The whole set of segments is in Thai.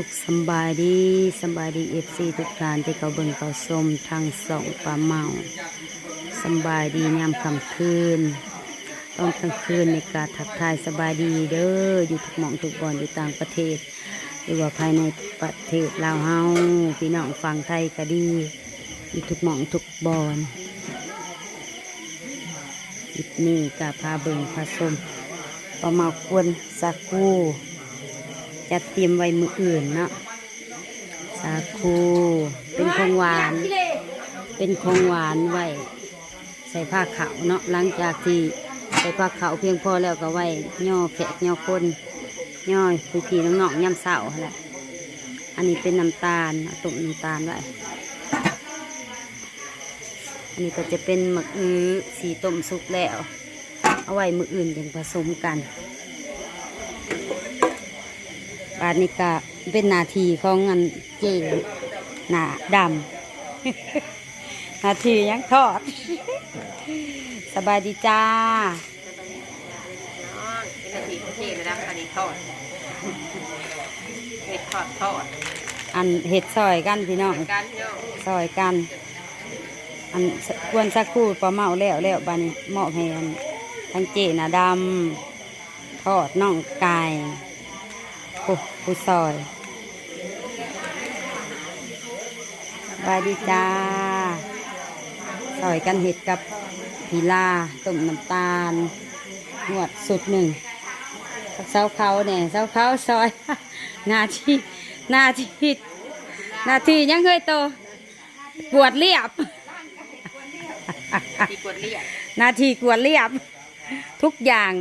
สุขสบายดีสบายดีเอฟซีทุกท่านที่เขาเบิ่งเขาชมทางสองปลาเมาสบายดียามค่ำคืนตอนกลางคืนในการทักทายสบายดีเด้ออยู่ทุกหม่องทุกบอนอยู่ต่างประเทศ หรือว่าภายในประเทศลาวเฮาพี่น้องฟังไทยก็ดีอยู่ทุกหม่องทุกบอนคลิปนี้ก็พาเบิ่งพาชมปลาเมาควนสักคู่ จะเตรียมไว้มืออื่นเนาะสาคูเป็นของหวาน เป็นของหวานไว้ ใส่ผ้าขาวเนาะหลังจากที่ใส่ผ้าขาวเพียงพอแล้วก็ไว้ย่อแขกย่อคนย่อพี่พี่น้องๆย่ำเสาแหละอันนี้เป็นน้ำตาลตุ่มน้ำตาลไว้อันนี้ก็จะเป็นหมึกอื้อสีต้มสุกแล้ว เอาไว้มืออื่นยังผสมกัน บาดนี้ก็เป็นนาทีของงานเจหนาดำนาทียังทอด สบายดีจ้าน้องเป็นนาทีของเจเลยนะอันนี้ทอดเห็ดทอดทอดอันเห็ดซอยกันพี่น้องกันเนาะซอยกัน อันกวนสักครู่ปลาเมาแล้วแล้วบาดนี้มอบให้อันทั้งเจหนาดำทอดน่องไก่ ผู้ซอยบายดีจ้าซอยกันเห็ดกับพีลาต้มน้ำตาลนวดสุดหนึ่งเสาเขาเนี่ยเสาเขาซอยหนาทีหนาทีหนาทียังเคยโตปวดเรียบหนาทีกวดเรียบ ทุกอย่าง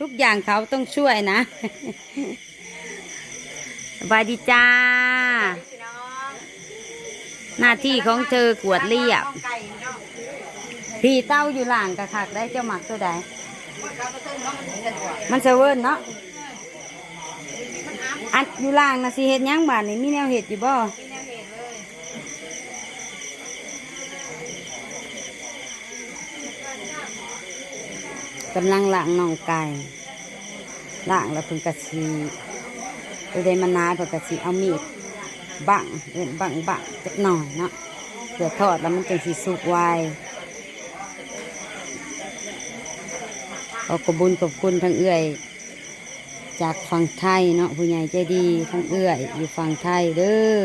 ทุกอย่างเขาต้องช่วยนะ สบายดีจ้า หน้าที่ของเธอกวดเรียบพี่เต้าอยู่หลังกะคักได้เจ้าหมักตัวใดเราก็ต้นมันเซเวิร์นเนาะอัดอยู่ล่างนะสิเห็ดยังบ้านนี่มีแนวเห็ดอยู่บ่กำลังล้างน่องไก่ล้างแล้วเพิ่นกะสี ตัวใดมันนายเพิ่นกสีเอามีดบังเอิ้นบังบังจักหน่อยเนาะเพื่อทอดแล้วมันจังสิสุกไวขอกระบุญขอบคุณทั้งเอื้อย จากฝั่งไทยเนาะผู้ใหญ่ใจดีทั้งเอื้อย อยู่ฝั่งไทยเด้อ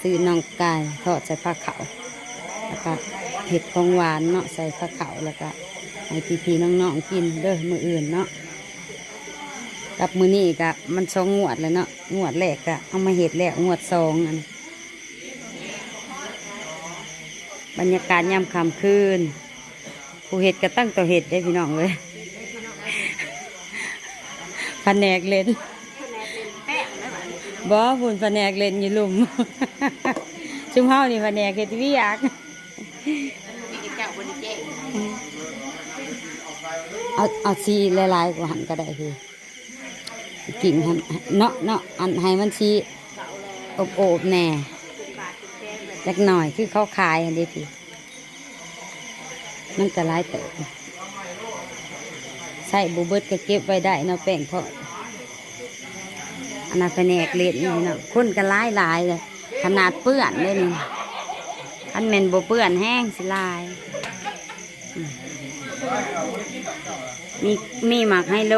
ซื้อน่องไก่ทอดใส่ผ้าขาวแล้วก็เห็ดของหวานเนาะใส่ผ้าขาวแล้วก็ให้พี่ๆน้องๆกินเด้อมืออื่นเนาะ กับมือนี้กะมันสองงวดแล้วเนาะงวดแรกกะเอามาเห็ดแล้วงวดสองอันบรรยากาศยามค่ำคืนผู้เห็ดก็ตั้งตัวเห็ดได้พี่น้องเลยแผนกเล่นแป้งไม่หวานบ่พุ่นแผนกเล่นอยู่หลุมชุมเฮานี่แผนกเฮ็ดเวิยากมีกินแก้วบนเจ๊เอาเอาสีหลายๆกว่าหันก็ได้คือ กิ่งหันเนาะเนาะอันให้มันสีอบโอบแน่จักหน่อยคือเขาขายอันนี้พี่มันก็หลายเติบใส่บูเบิดก็เก็บไว้ได้เนาะแป้งทอดอันนั้นแผนกเล่นนี่เนาะคนก็หลายหลายเลยขนาดเปื้อนเลยนี่อันเมนโบเปื้อนแห้งสิลาย มีมีหมักไฮโล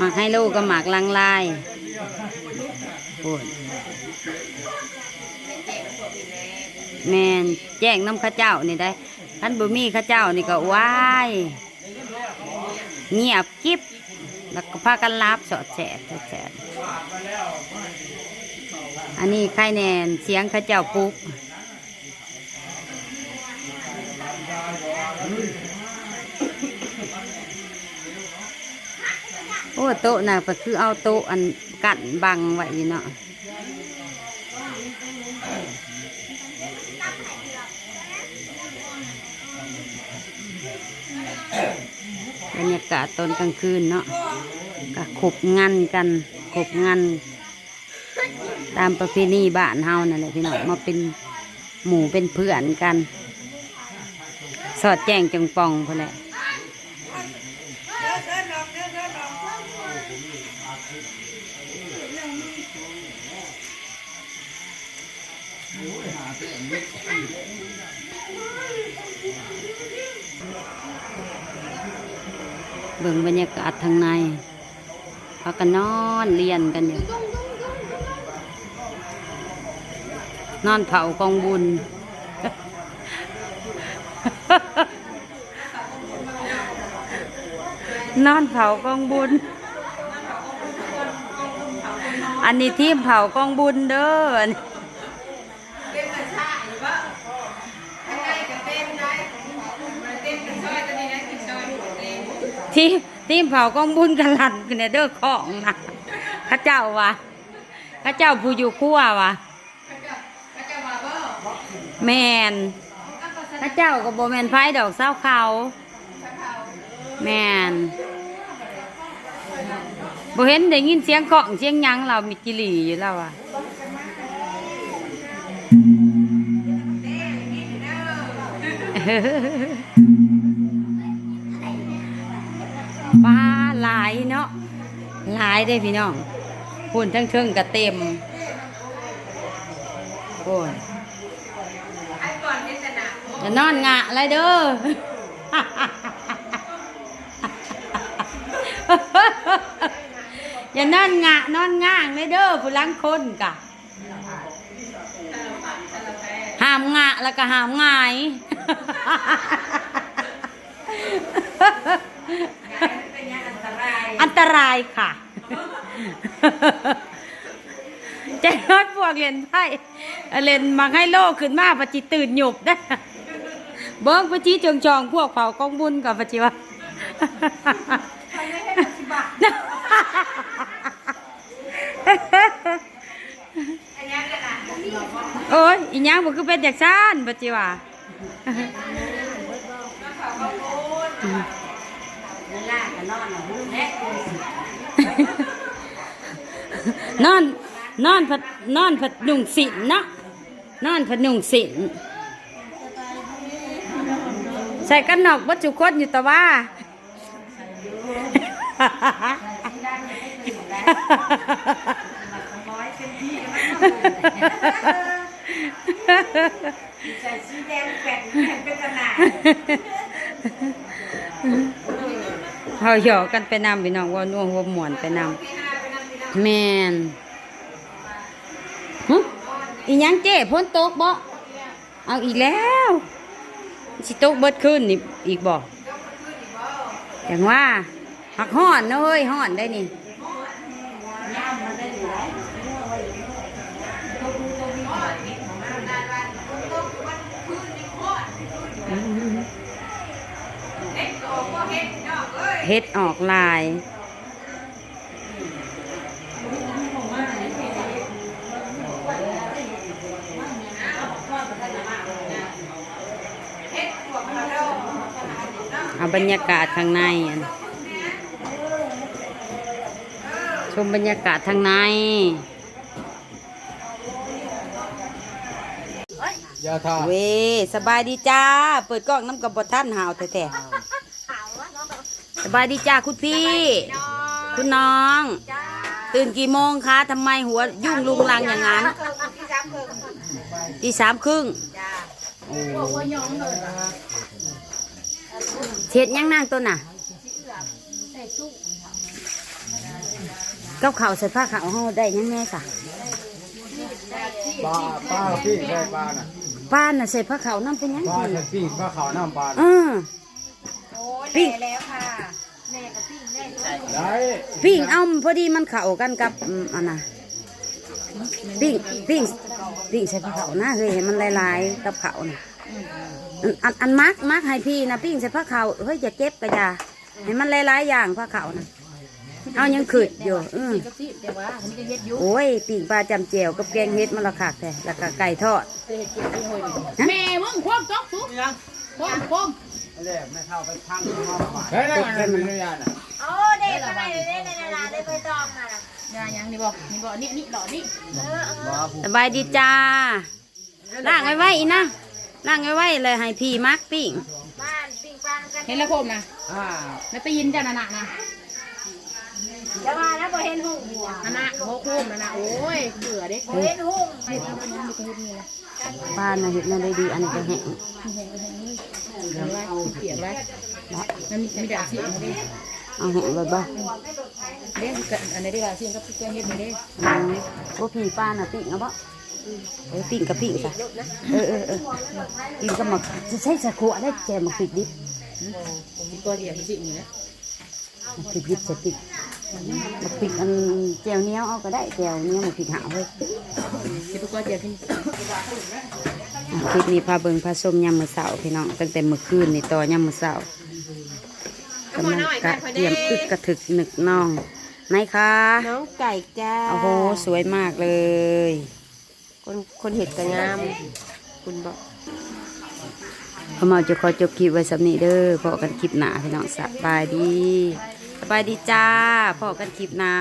หมักไฮโลกับหมักลังลายปวดแมนแจ้งน้ำข้าเจ้านี่ได้ท่านบุมีข้าเจ้านี่ก็ว้ายเงียบกิบแล้วก็พากันรับสอดแสดสอดแสดอันนี้ใครแนนเสียงข้าเจ้าปลุก โอ้โต๊ะน่ะก็คือเอาโต๊ะอันกั้นบังไว้เนาะบรรยากาศตอนกลางคืนเนาะก็ขบงันกันขบงันตามประเพณีบ้านเฮานั่นแหละพี่น้องมาเป็นหมู่เป็นเพื่อนกัน สอดแจ้งจังปองพอแหละ เบิ่งบรรยากาศทางในพากันนอนเรียนกันอยู่นอนเผากองบุญนอนเผากองบุญ อันนี้ทีมเผากองบุญเด้ออันนี้ เป็นภาษาอยู่บ่ข้างในก็เต้นได้เต้นเป็นซอยตัวนี้นะกินซอยเอง ทีมทีมเผากองบุญกันลันกันเนี่ยเด้อของนะข้าเจ้าวะข้าเจ้าผู้อยู่ขั้ววะก็จะแมนข้าเจ้าก็บ่แมนไพ่ดอกเศร้าเขาแมนบ่เห็นได้ยินเสียงเคาะเสียงยังเรามีจิลีอยู่แล้วอะ ป้าหลายเนาะหลายได้พี่น้องหุ่นทั้งเทิงกระเต็มโอ้ยไอ้ก่อนเทศนอย่านอนงะอะไรเด้ออย่านอนงะนอนง่างเลยเด้อผู้ลังคนกะห้ามงะแล้วก็ห้ามงาย เป็นยังอันตรายอันตรายค่ะ ใจรอดพวกเล่นไพ่เล่นมังให้โลกขึ้นมาปจิตื่นหยบได้ เบิ้งปจิจงจองพวกเผากองบุญกับปจิวะมันไม่ให้ปฏิบัติอันนี้ก็น่ะโอ้ยอีหยังบ่คือเป็นจากซ่านปจิวะ นอน นอนผัดนอนผัดหนุ่งสินนะนอนผัดหนุ่งสินใส่กันนอกวัตถุคนอยู่ต่ว่าใส่สีแดงแป่นเป็นขนาด เขาหยอกกันไปนำพี่น้องว่าน่วงว่าหมวนไปนำแมนหึอีหยังเจ้พ้นตกบ่เอาอีกแล้วสิตกเบิดขึ้นนี่อีกบ่อย่างว่าหักห้อนเนอะเฮ้ยห้อนได้นี่ เฮ็ดออกลาย เอาบรรยากาศข้างในอันชมบรรยากาศข้างในยาทาเว้สบายดีจ้า เปิดกล้องน้ำกับบท่านหาวแท้ๆส บายดีจ้าคุณพี่ คุณน้อง ตื่นกี่โมงคะทำไมหัวยุ่งลุงลังอย่างนั้นที่สามเพิ่งตีสามครึ่งจ้าเช็ดยังนั่งตัวน่ะกับเขาวใส่ผ้าขาวเขาได้ยังแม่สะปลาปลาปิ้งใช่ปลาน่ะป้านน่ะใส่ผ้าขาวน้ำเป็นยังปลาไงใช่ปิ้งปลาขาวน้ำปลาเอน่ะอโอ้ยแน่แล้วค่ะแน่กับพี่แน่กับ ได้ปิ้งเอาพอดีมันเข้ากันกับอืมอันน่ะปิ้งปิ้งปิ้งใส่ผ้าขาวนะเฮ้ยให้มันลายๆกับเขาวน่ะอันอันอันมักมักให้พี่นะปิ้งใส่ผ้าขาวเฮ้ยจะเก็บกระยาให้มันลายๆอย่างผ้าขาวน่ะ เอายังขืดอยู่อือเดี๋ยวว่าผมจะเฮ็ดยุโอ้ยปิ้งปลาจำเจียวกับแกงเฮ็ดมันละคักแท้แล้วก็ไก่ทอด แม่มึงควบจ๊อกซุกควบควบแรกไม่เข้าไปพังเข้ามาเฮ้ยนั่นมันเป็นนิยานน่ะโอ้เด็กอะไรเด็กในนาได้ไปตองมาล่ะยายังนี่บอกนี่บอกนี่นี่หล่อนี่สบายดีจ้าล่างไว้ไว้อีนะล่างไว้ไว้เลยให้พี่มักปิ้งบ้านปิงปังกันเห็นแล้วผมนะอ่าแล้วตีนจ้าหนักนะจะมานะบ่เห็นหุ่งหัวอันะโมคุ้มอันะโอ้ยเบื่อเด้บ่เห็นหุ่งป้าน่ะเห็ดนั่นได้ดีอันนี้ก็แห้งเดี๋ยวไว้เปียกไว้นั่นมีมีดาบสิอันนี้ เอาแห้งเลยบ่เด้อันนี้ได้ดาบสิกับแกงเฮ็ดนี่เด้อืมว่าพี่ป้าน่ะปิ้งเอาบ่เออปิ้งกับปิ้งซะเออเออเออกินกับหมักจะใช้สะกัวได้แจหมักพริกดิบสิก็เดียวสินี่นะหมักพริกดิบจะติดหมักพริกอันแจวเหนี้ยวเอาก็ได้แจวเหนี้ยวหมักพริกหาวเว้ยสิก็เดียวสิอะคลิปนี้พาเบิ่งพาส้มยำมื้อเช้าพี่น้องตั้งแต่มื้อคืนนี่ต่อยำมื้อเช้ากำลังกะเตรียมอึกกระถึกหนึกน่องไหนคะน้องไก่จ้าโอ้โหสวยมากเลย คนคนเห็ดก็งาม คุณบอกพอเมาจะขอจบคลิปไว้สำนี้เด้อพอกันคลิปหน้าพี่น้องสบายดีสบายดีจ้าพอกันคลิปหน้า